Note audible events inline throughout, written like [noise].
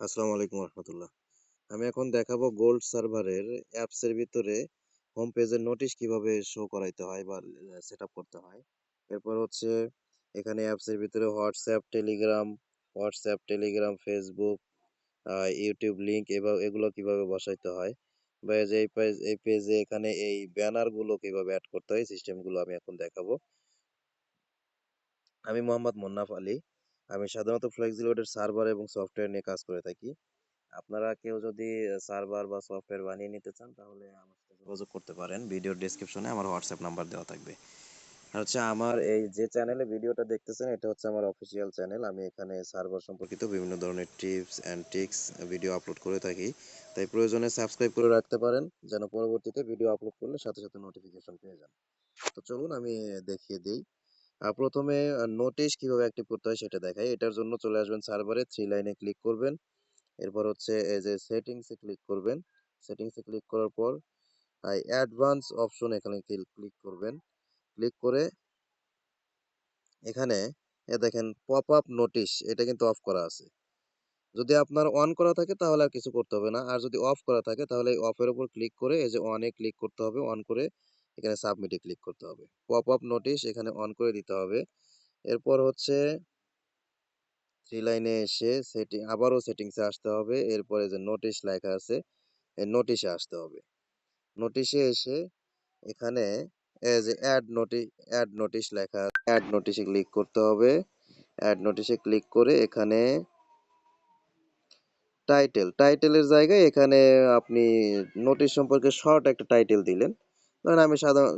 আসসালামু আলাইকুম রহমতুল্লাহ। আমি এখন দেখাবো গোল্ড সার্ভারের অ্যাপসের ভিতরে হোম পেজের নোটিশ কীভাবে শো করাইতে হয় বা সেট করতে হয়। এরপর হচ্ছে এখানে অ্যাপসের ভিতরে WhatsApp, Telegram, WhatsApp, Telegram, Facebook, YouTube link এবা এগুলো কীভাবে বসাইতে হয় বা যে এই পেজ এই পেজে এখানে এই ব্যানারগুলো কীভাবে অ্যাড করতে হয় সিস্টেমগুলো আমি এখন দেখাবো। আমি মোহাম্মদ মুন্নাফ আলী। আমি সাধারণত ফ্লেক্সিলোডের সার্ভার এবং সফটওয়্যার নিয়ে কাজ করে থাকি। আপনারা কেউ যদি সার্ভার বা সফটওয়্যার বানিয়ে নিতে চান তাহলে আমার সাথে যোগাযোগ করতে পারেন। ভিডিওর ডেসক্রিপশনে আমার হোয়াটসঅ্যাপ নাম্বার দেওয়া থাকবে। আর হচ্ছে আমার এই যে চ্যানেলে ভিডিওটা দেখতেছেন এটা হচ্ছে আমার অফিসিয়াল চ্যানেল। আমি এখানে সার্ভার সম্পর্কিত বিভিন্ন ধরনের tips and tricks video upload করে থাকি। তাই প্রয়োজনে সাবস্ক্রাইব করে রাখতে পারেন যেন পরবর্তীতে ভিডিও আপলোড করলে সাথে, সাথে নোটিফিকেশন পেয়ে যান। তো চলুন আমি দেখিয়ে দেই। আ ১ম এ আ নোটিশ কীভাবে অ্যাক্টিভ করতে হয় সেটা দেখাই। এটার জন্য চলে আসবেন সার্ভারে থ্রি লাইনে ক্লিক করবেন। এরপর হচ্ছে এই যে সেটিংস ক্লিক করবেন। সেটিংস ক্লিক করার পর অ্যাডভান্স অপশন এখানে ক্লিক করবেন। ক্লিক করে এখানে, এ দেখেন পপ আপ নোটিশ এটা কিন্তু অফ করা আছে। যদি আপনার অন করা থাকে, তাহলে আর কিছু করতে হবে না। আর যদি অফ করা থাকে, তাহলে এই অফ এর উপর ক্লিক করে, এই যে অন ক্লিক করতে হবে। অন করে এখানে সাবমিটে ক্লিক করতে হবে। পপ আপ নোটিশ এখানে অন করে দিতে হবে। এরপর হচ্ছে 3 লাইনে এসে সেটিং আবারও সেটিংসে আসতে হবে। এরপরে যে নোটিশ লেখা আছে এই নোটিশে আসতে হবে। নোটিশে এসে এখানে যে এড নোটি অ্যাড নোটিশ লেখা অ্যাড নোটিশে ক্লিক করতে হবে। অ্যাড নোটিশে ক্লিক করে এখানে টাইটেল, টাইটেলের জায়গায় এখানে আপনি নোটিশ সম্পর্কে শর্ট একটা টাইটেল দিলেন। ধরেন আমি সাধারণ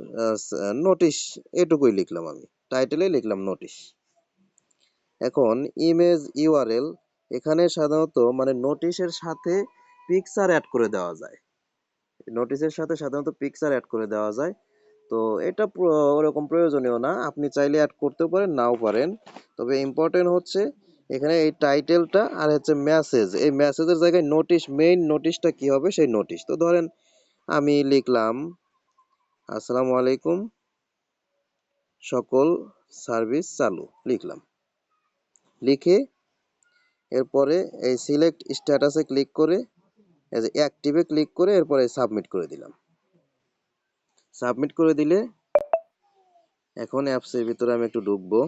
নোটিশ এটুকুই লিখলাম আমি। টাইটেলে লিখলাম নোটিশ। এখন ইমেজ ইউআরএল এখানে সাধারণত মানে নোটিশের সাথে পিকচার অ্যাড করে দেওয়া যায়। নোটিশের সাথে সাধারণত পিকচার অ্যাড করে দেওয়া যায়। তো এটা ওরকম প্রয়োজনীয় না। আপনি চাইলে অ্যাড করতেও পারেন, নাও পারেন। তবে ইম্পোর্টেন্ট হচ্ছে এখানে এই টাইটেলটা আর হচ্ছে মেসেজ। এই মেসেজের জায়গায় নোটিশ মেইন নোটিশটা কি হবে সেই নোটিশ। তো ধরেন আমি লিখলাম আসসালামু আলাইকুম সকল সার্ভিস চালু, লিখলাম। লিখে এরপরে এই সিলেক্ট স্ট্যাটাসে ক্লিক করে, এই যে অ্যাক্টিভে ক্লিক করে এরপরে সাবমিট করে দিলাম। সাবমিট করে দিলে এখন অ্যাপসের ভিতরে আমি একটু ঢুকবো।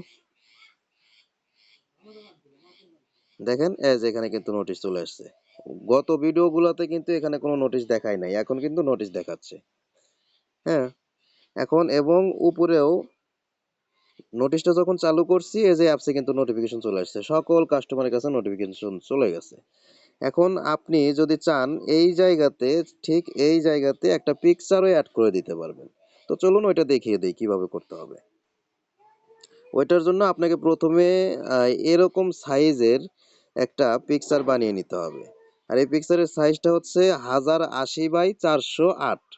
দেখেন, এই যে এখানে কিন্তু নোটিশ চলে আসছে। গত ভিডিওগুলাতে কিন্তু এখানে কোনো নোটিশ দেখায় নাই। এখন কিন্তু নোটিশ দেখাচ্ছে। হ্যাঁ? এখন এবং উপরেও নোটিশটা যখন চালু করছি, এই যে অ্যাপসে কিন্তু নোটিফিকেশন চলে আসছে। সকল কাস্টমারের কাছে নোটিফিকেশন চলে গেছে। এখন আপনি যদি চান, এই জায়গাতে, ঠিক এই জায়গাতে একটা পিকচারও অ্যাড করে দিতে পারবেন। তো চলুন ওইটা দেখিয়ে দিই, কীভাবে করতে হবে। ওইটার জন্য আপনাকে প্রথমে এরকম সাইজের একটা পিকচার বানিয়ে নিতে হবে। আর এই পিকচারের সাইজটা হচ্ছে 1080 বাই 408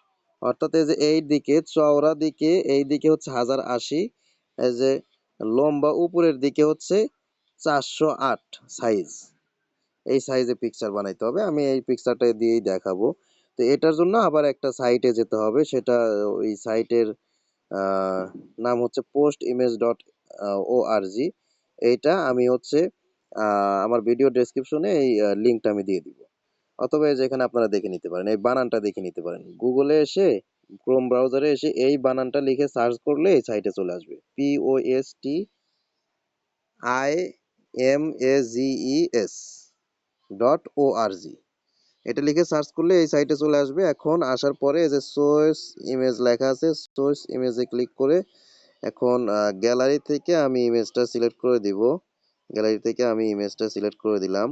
অর্থাৎ এই যে এই দিকে চওড়া দিকে, এই দিকে হচ্ছে 1080 এই যে লম্বা উপরের দিকে হচ্ছে 408 সাইজ। এই সাইজে পিকচার বানাইতে হবে। আমি এই পিকচারটা দিয়েই দেখাবো। তো এটার জন্য আবার একটা সাইটে যেতে হবে। সেটা ওই সাইটের নাম হচ্ছে পোস্ট ইমেজ ডট আ ওআরজি। এইটা আমি হচ্ছে আমার ভিডিও ডেসক্রিপশনে এই লিঙ্কটা আমি দিয়ে দিব। অথবা এই যে এখানে আপনারা দেখে নিতে পারেন। এই বানানটা দেখে নিতে পারেন। গুগলে এসে ক্রোম ব্রাউজারে এসে এই বানানটা লিখে সার্চ করলে এই সাইটে চলে আসবে। P O S T I M A G E S dot O R G এটা লিখে সার্চ করলে এই সাইটে চলে আসবে। এখন আসার পরে যে সোর্স ইমেজ লেখা আছে। সোর্স ইমেজে ক্লিক করে এখন গ্যালারি থেকে আমি ইমেজটা সিলেক্ট করে দিব। গ্যালারি থেকে আমি ইমেজটা সিলেক্ট করে দিলাম।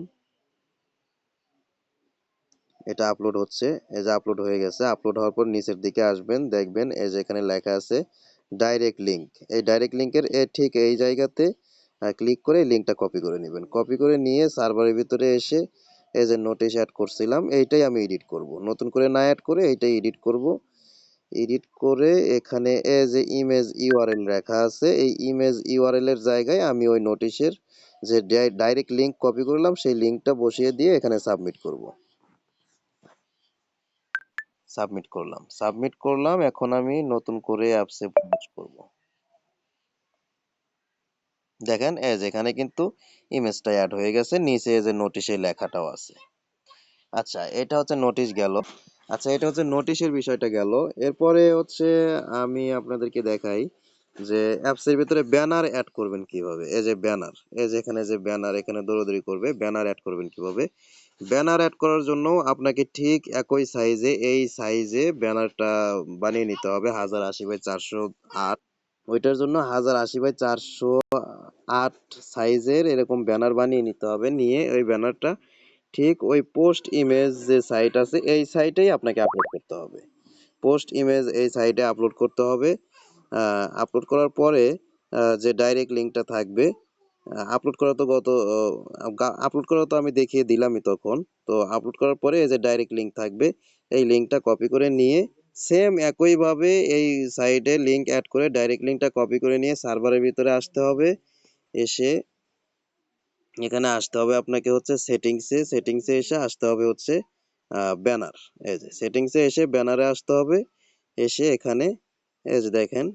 এটা আপলোড হচ্ছে। এই যে আপলোড হয়ে গেছে। আপলোড হওয়ার পর নিচের দিকে আসবেন, দেখবেন এই যে এখানে লেখা আছে ডাইরেক্ট লিঙ্ক। এই ডাইরেক্ট লিঙ্কের এ ঠিক এই জায়গাতে ক্লিক করে লিঙ্কটা কপি করে নেবেন কপি করে নিয়ে সার্ভারের ভিতরে এসে এই যে নোটিশ অ্যাড করছিলাম এইটাই আমি এডিট করব। নতুন করে না অ্যাড করে এইটাই এডিট করব। এডিট করে এখানে এই যে ইমেজ ইউআরএল লেখা আছে এই ইমেজ ইউআরএল এর জায়গায় আমি ওই নোটিশের যে ডাই ডাইরেক্ট লিঙ্ক কপি করলাম সেই লিঙ্কটা বসিয়ে দিয়ে এখানে সাবমিট করব। সাবমিট করলাম। সাবমিট করলাম। এখন আমি নতুন করে অ্যাপসে প্রবেশ করব। দেখেন যে এখানে কিন্তু ইমেজটা অ্যাড হয়ে গেছে, নিচে যে নোটিশে লেখাটাও আছে আচ্ছা এটা হচ্ছে নোটিশ গেল আচ্ছা এটা হচ্ছে নোটিশের বিষয়টা গেল এরপরে হচ্ছে আমি আপনাদেরকে দেখাই যে অ্যাপসের ভিতরে ব্যানার অ্যাড করবেন কীভাবে এই যে ব্যানার এই যে এখানে যে ব্যানার এখানে দৌড়াদৌড়ি করবে ব্যানার অ্যাড করবেন কীভাবে ব্যানার অ্যাড করার জন্য আপনাকে ঠিক একই সাইজে এই সাইজে ব্যানারটা বানিয়ে নিতে হবে, হাজার আশি বাই চারশো আট। ওইটার জন্য হাজার আশি বাই চারশো আট সাইজের এরকম ব্যানার বানিয়ে নিতে হবে, নিয়ে ওই ব্যানারটা ঠিক ওই পোস্ট ইমেজ যে সাইট আছে, এই সাইটেই আপনাকে আপলোড করতে হবে। পোস্ট ইমেজ এই সাইটে আপলোড করতে হবে। আপলোড করার পরে যে ডাইরেক্ট লিঙ্কটা থাকবে আপলোড করা তো গত আপলোড করা তো আমি দেখিয়ে দিলামই তখন। তো আপলোড করার পরে এই যে ডাইরেক্ট লিঙ্ক থাকবে, এই লিঙ্কটা কপি করে নিয়ে সেম একইভাবে এই সাইটে লিঙ্ক অ্যাড করে ডাইরেক্ট লিঙ্কটা কপি করে নিয়ে সার্ভারের ভিতরে আসতে হবে। এসে এখানে আসতে হবে আপনাকে হচ্ছে সেটিংসে সেটিংসে এসে আসতে হবে হচ্ছে ব্যানার এই যে সেটিংসে এসে ব্যানারে আসতে হবে। এসে এখানে এই যে দেখেন,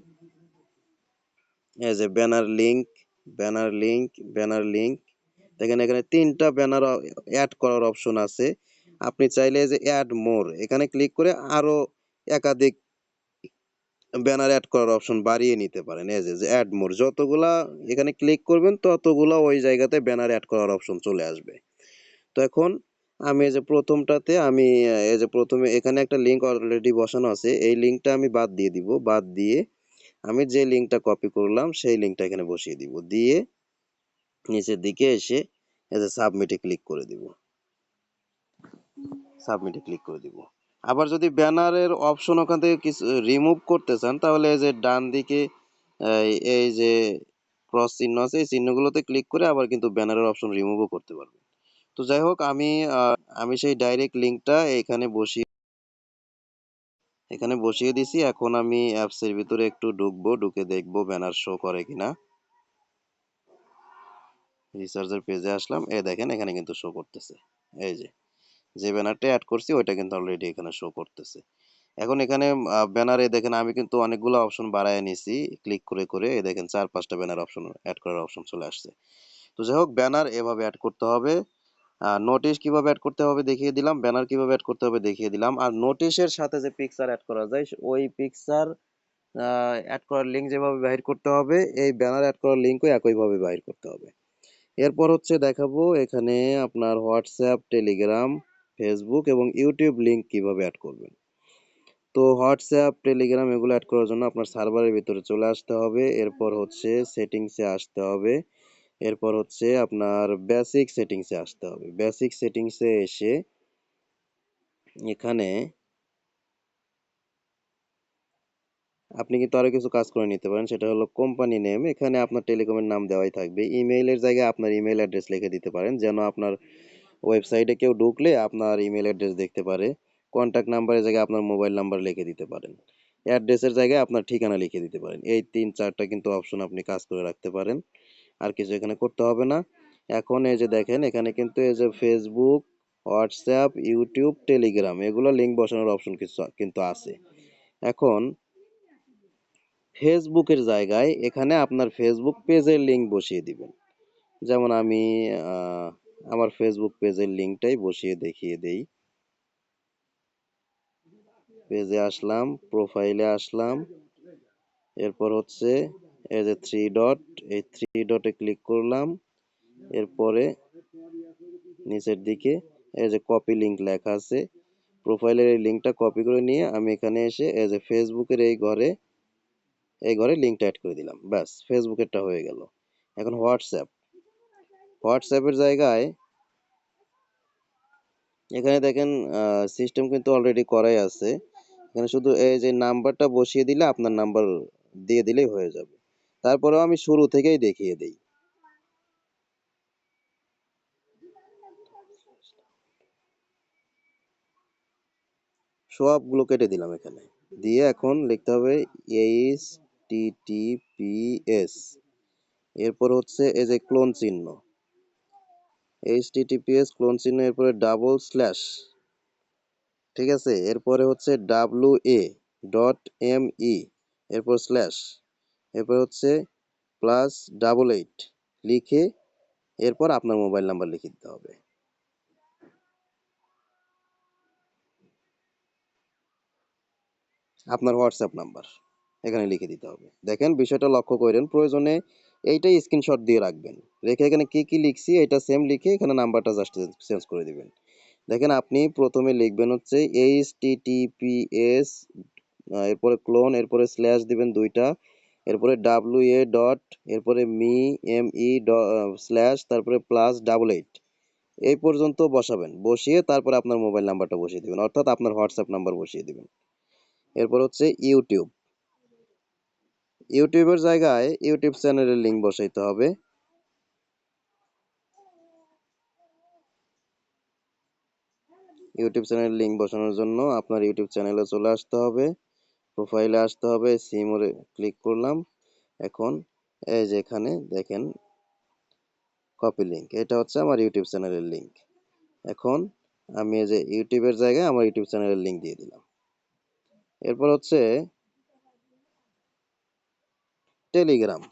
এই যে banner link banner link banner link. দেখেন এখানে তিনটা ব্যানার অ্যাড করার অপশন আছে। আপনি চাইলে যে অ্যাড মোর এখানে ক্লিক করে আরও একাধিক ব্যানার অ্যাড করার অপশন বাড়িয়ে নিতে পারেন। এই যে অ্যাড মোর যতগুলা এখানে ক্লিক করবেন, ততগুলা ওই জায়গাতে ব্যানার অ্যাড করার অপশন চলে আসবে। তো এখন আমি এই যে প্রথমটাতে আমি, এই যে প্রথমে এখানে একটা লিংক অলরেডি বসানো আছে। এই লিংকটা আমি বাদ দিয়ে দিব। বাদ দিয়ে আমি যে লিঙ্কটা কপি করলাম, সেই লিঙ্কটা এখানে বসিয়ে দিব। দিয়ে নিচের দিকে এসে যে সাবমিটে ক্লিক করে দিব। সাবমিটে ক্লিক করে দিব। আবার যদি ব্যানারের অপশন ওখান থেকে কিছু রিমুভ করতে চান, তাহলে এই যে ডান দিকে, এই যে ক্রস চিহ্ন আছে, এই চিহ্নগুলোতে ক্লিক করে আবার কিন্তু ব্যানারের অপশন রিমুভও করতে পারবেন। তো যাই হোক, আমি আমি সেই ডাইরেক্ট লিঙ্কটা এখানে বসিয়ে এখানে বসিয়ে দিছি। এখন আমি অ্যাপসের ভিতরে একটু ঢুকবো, ঢুকে দেখব ব্যানার শো করে কিনা। রিসার্চের পেজে আসলাম। এ দেখেন, এখানে কিন্তু শো করতেছে। এই যে যে ব্যানারটা অ্যাড করছি, ওইটা কিন্তু অলরেডি এখানে শো করতেছে। এখন এখানে ব্যানারে দেখেন, আমি কিন্তু অনেকগুলো অপশন বাড়ায় নিছি। ক্লিক করে করে দেখেন, চার, পাঁচটা ব্যানার অপশন অ্যাড করার অপশন চলে আসছে। তো যাই হোক ব্যানার এভাবে অ্যাড করতে হবে। নোটিশ কীভাবে অ্যাড করতে হবে দেখিয়ে দিলাম ব্যানার কীভাবে অ্যাড করতে হবে দেখিয়ে দিলাম। আর নোটিশের সাথে যে পিকচার অ্যাড করা যায় ওই পিকচার অ্যাড করার লিঙ্ক যেভাবে বাহির করতে হবে, এই ব্যানার অ্যাড করার লিঙ্কও একইভাবে বাহির করতে হবে। এরপর হচ্ছে দেখাবো এখানে আপনার হোয়াটসঅ্যাপ, টেলিগ্রাম, ফেসবুক এবং ইউটিউব লিঙ্ক কীভাবে অ্যাড করবেন। তো হোয়াটসঅ্যাপ, টেলিগ্রাম এগুলো অ্যাড করার জন্য আপনার সার্ভারের ভিতরে চলে আসতে হবে। এরপর হচ্ছে সেটিংসে আসতে হবে। এরপর হচ্ছে আপনার বেসিক সেটিংসে আসতে হবে। বেসিক সেটিংসে এসে এখানে আপনি কিন্তু আরও কিছু কাজ করে নিতে পারেন। সেটা হলো কোম্পানি নেম এখানে আপনার টেলিকমের নাম দেওয়াই থাকবে। ইমেইলের জায়গায় আপনার ইমেইল অ্যাড্রেস লিখে দিতে পারেন। যেন আপনার ওয়েবসাইটে কেউ ঢুকলে আপনার ইমেল অ্যাড্রেস দেখতে পারে। কন্ট্যাক্ট নাম্বারের জায়গায় আপনার মোবাইল নাম্বার লিখে দিতে পারেন। অ্যাড্রেসের জায়গায় আপনার ঠিকানা লিখে দিতে পারেন। এই তিন চারটা কিন্তু অপশন আপনি কাজ করে রাখতে পারেন। আর কিছু এখানে করতে হবে না। এখন এই যে দেখেন, এখানে কিন্তু এই যে ফেসবুক হোয়াটসঅ্যাপ ইউটিউব টেলিগ্রাম এগুলো লিঙ্ক বসানোর অপশন কিছু কিন্তু আছে। এখন ফেসবুকের জায়গায় এখানে আপনার ফেসবুক পেজের লিঙ্ক বসিয়ে দিবেন। যেমন আমি আমার ফেসবুক পেজের লিঙ্কটাই বসিয়ে দেখিয়ে দেই। পেজে আসলাম প্রোফাইলে আসলাম, এরপর হচ্ছে এই যে থ্রি ডট এই থ্রি ডটে ক্লিক করলাম, এরপরে নিচের দিকে এই যে কপি লিঙ্ক লেখা আছে প্রোফাইলের এই লিঙ্কটা কপি করে নিয়ে আমি এখানে এসে এই যে ফেসবুকের এই ঘরে এই ঘরে লিঙ্কটা অ্যাড করে দিলাম। ব্যাস ফেসবুকেরটা হয়ে গেল। এখন হোয়াটসঅ্যাপ হোয়াটসঅ্যাপের জায়গায় এখানে দেখেন সিস্টেম কিন্তু অলরেডি করাই আছে। এখানে শুধু এই যে নাম্বারটা বসিয়ে দিলে আপনার নাম্বার দিয়ে দিলেই হয়ে যাবে। তারপরেও আমি শুরু থেকেই দেখিয়ে দেই। সবগুলো কেটে দিলাম এখানে। দিয়ে এখন লিখতে হবে H T T P S এরপর হচ্ছে এই যে ক্লোন চিহ্ন। H T T P S colon চিহ্ন, এরপরে ডাবল স্ল্যাশ ঠিক আছে? এরপরে হচ্ছে W A dot M E এরপর স্ল্যাশ এরপর হচ্ছে প্লাস ডাবল এইট লিখে এরপর আপনার মোবাইল নাম্বার লিখে দিতে হবে। আপনার হোয়াটসঅ্যাপ নাম্বার এখানে লিখে দিতে হবে। দেখেন বিষয়টা লক্ষ্য করেন, প্রয়োজনে এইটাই স্ক্রিনশট দিয়ে রাখবেন। রেখে এখানে কি কি লিখছি এটা সেম লিখে এখানে নাম্বারটা জাস্ট চেঞ্জ করে দিবেন। দেখেন আপনি প্রথমে লিখবেন হচ্ছে এইচ টিটিপিএস এরপরে ক্লোন এরপরে স্ল্যাশ দিবেন দুইটা। এরপরে ডাব্লিউ এ ডট এরপরে মি এম ই স্ল্যাশ তারপরে প্লাস ডাবল এইট এই পর্যন্ত বসাবেন। বসিয়ে তারপরে আপনার মোবাইল নাম্বারটা বসিয়ে দিবেন। অর্থাৎ আপনার হোয়াটসঅ্যাপ নাম্বার বসিয়ে দিবেন। এরপর হচ্ছে ইউটিউব ইউটিউবের জায়গায় ইউটিউব চ্যানেলের লিঙ্ক বসাইতে হবে। ইউটিউব চ্যানেলের লিঙ্ক বসানোর জন্য আপনার ইউটিউব চ্যানেলে চলে আসতে হবে। প্রোফাইলে আসতে হবে সিমরে ক্লিক করলাম। এখন এই যে এখানে দেখেন কপি লিঙ্ক এটা হচ্ছে আমার ইউটিউব চ্যানেলের লিঙ্ক এখন আমি এই যে ইউটিউবের জায়গায় আমার ইউটিউব চ্যানেলের লিঙ্ক দিয়ে দিলাম। এরপর হচ্ছে টেলিগ্রাম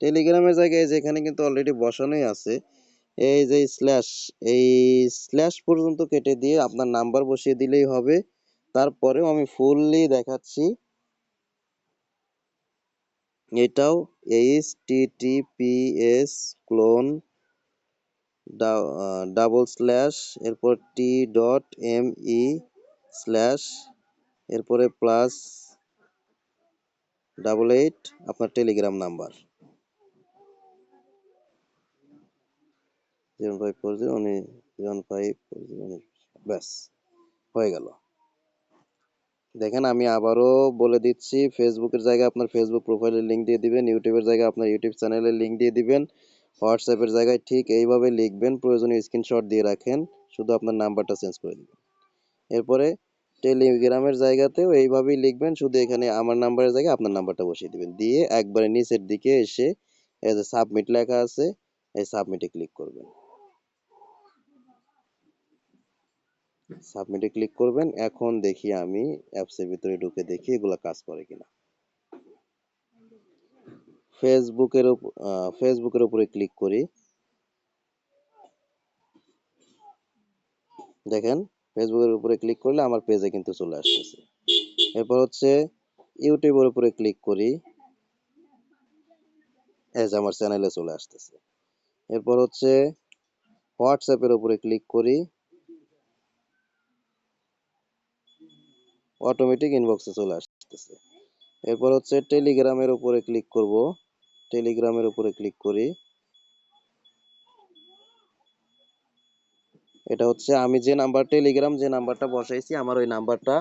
টেলিগ্রামের জায়গায় যেখানে কিন্তু অলরেডি বসানোই আছে। এই যে স্ল্যাশ এই স্ল্যাশ পর্যন্ত কেটে দিয়ে আপনার নাম্বার বসিয়ে দিলেই হবে। তারপরেও আমি ফুললি দেখাচ্ছি। এটাও H TTPS colon double slash, এরপর T dot M E slash, এরপরে প্লাস ডাবল এইট, আপনার Telegram number. Zero five four zero zero five four zero ব্যাস, হয়ে গেল। দেখেন, আমি আবারও বলে দিচ্ছি ফেসবুকের জায়গায় আপনার ফেসবুক প্রোফাইলের লিঙ্ক দিয়ে দিবেন ইউটিউবের জায়গায় আপনার ইউটিউব চ্যানেলের লিঙ্ক দিয়ে দিবেন হোয়াটসঅ্যাপের জায়গায় ঠিক এইভাবে লিখবেন, প্রয়োজনীয় স্ক্রিনশট দিয়ে রাখেন, শুধু আপনার নাম্বারটা চেঞ্জ করে দিবেন। এরপরে টেলিগ্রামের জায়গাতেও এইভাবেই লিখবেন, শুধু এখানে আমার নাম্বারের জায়গায় আপনার নাম্বারটা বসিয়ে দিবেন। দিয়ে একবারে নিচের দিকে এসে এই যে সাবমিট লেখা আছে, এই সাবমিটে ক্লিক করবেন। সাবমিটে ক্লিক করবেন। এখন দেখি আমি অ্যাপসের ভিতরে ঢুকে দেখি এগুলা কাজ করে কিনা। ফেসবুকের ফেসবুকের উপরে ক্লিক করি। দেখেন ফেসবুকের উপরে ক্লিক করলে আমার পেজে কিন্তু চলে আসতেছে। এরপর হচ্ছে ইউটিউবের উপরে ক্লিক করি। যে আমার চ্যানেলে চলে আসতেছে। এরপর হচ্ছে হোয়াটসঅ্যাপের উপরে ক্লিক করি। অটোমেটিক ইনবক্সে চলে আসতেছে। এরপর হচ্ছে টেলিগ্রামের উপরে ক্লিক করব। টেলিগ্রামের উপরে ক্লিক করি। এটা হচ্ছে আমি যে নাম্বার টেলিগ্রাম যে নাম্বারটা বসাইছি, আমার ওই নাম্বারটা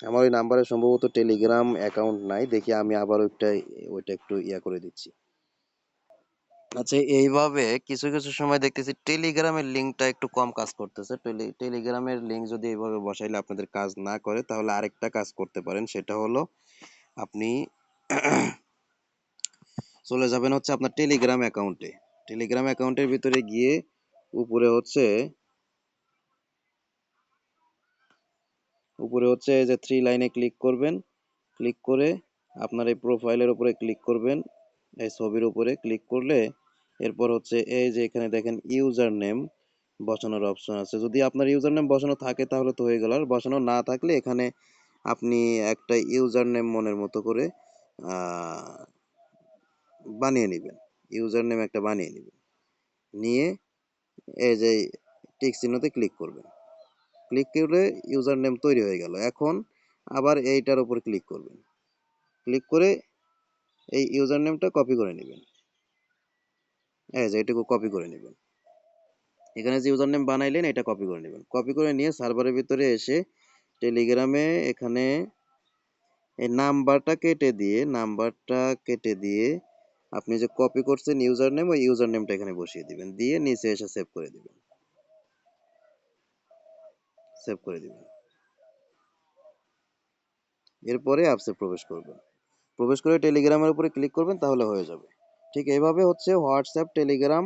আমার ওই নাম্বারে সম্ভবত টেলিগ্রাম অ্যাকাউন্ট নাই। দেখি আমি আবার ওইটা ওইটা একটু ইয়া করে দিচ্ছি। আচ্ছা এইভাবে কিছু কিছু সময় দেখতেছি টেলিগ্রামের লিঙ্কটা একটু কম কাজ করতেছে। টেলি টেলিগ্রামের লিঙ্ক যদি এইভাবে বসাইলে আপনাদের কাজ না করে, তাহলে আরেকটা কাজ করতে পারেন। সেটা হলো আপনি [clears throat] চলে যাবেন হচ্ছে আপনার টেলিগ্রাম অ্যাকাউন্টে টেলিগ্রাম অ্যাকাউন্টের ভিতরে গিয়ে উপরে হচ্ছে উপরে হচ্ছে যে থ্রি লাইনে ক্লিক করবেন। ক্লিক করে আপনার এই প্রোফাইলের উপরে ক্লিক করবেন। এই ছবির উপরে ক্লিক করলে এরপর হচ্ছে এই যে এখানে দেখেন ইউজার নেম বসানোর অপশন আছে। যদি আপনার ইউজার নেম বসানো থাকে তাহলে তো হয়ে গেল। আর বসানো না থাকলে এখানে আপনি একটা ইউজার নেম মনের মতো করে বানিয়ে নেবেন। ইউজার নেম একটা বানিয়ে নেবেন। নিয়ে এই যে টিক চিহ্নতে ক্লিক করবেন। ক্লিক করলে ইউজার নেম তৈরি হয়ে গেল। এখন আবার এইটার উপর ক্লিক করবেন। ক্লিক করে এই ইউজার নেমটা কপি করে নেবেন। এই যে এটুকু কপি করে নেবেন। এখানে যে ইউজার নেম বানাইলেন, এটা কপি করে নেবেন। কপি করে নিয়ে সার্ভারের ভিতরে এসে টেলিগ্রামে এখানে এই নাম্বারটা কেটে দিয়ে নাম্বারটা কেটে দিয়ে আপনি যে কপি করছেন ইউজার নেম ওই ইউজার নেমটা এখানে বসিয়ে দিবেন। দিয়ে নিচে এসে সেভ করে দিবেন। সেভ করে দিবেন। এরপরে অ্যাপসে প্রবেশ করবেন। প্রবেশ করে টেলিগ্রামের উপরে ক্লিক করবেন, তাহলে হয়ে যাবে। ঠিক এইভাবে হচ্ছে হোয়াটসঅ্যাপ টেলিগ্রাম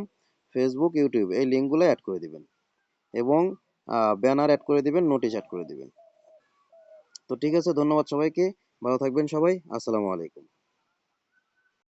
ফেসবুক ইউটিউব এই লিঙ্কগুলো অ্যাড করে দিবেন। এবং ব্যানার অ্যাড করে দিবেন নোটিশ অ্যাড করে দিবেন। তো ঠিক আছে, ধন্যবাদ সবাইকে। ভালো থাকবেন সবাই। আসসালামু আলাইকুম।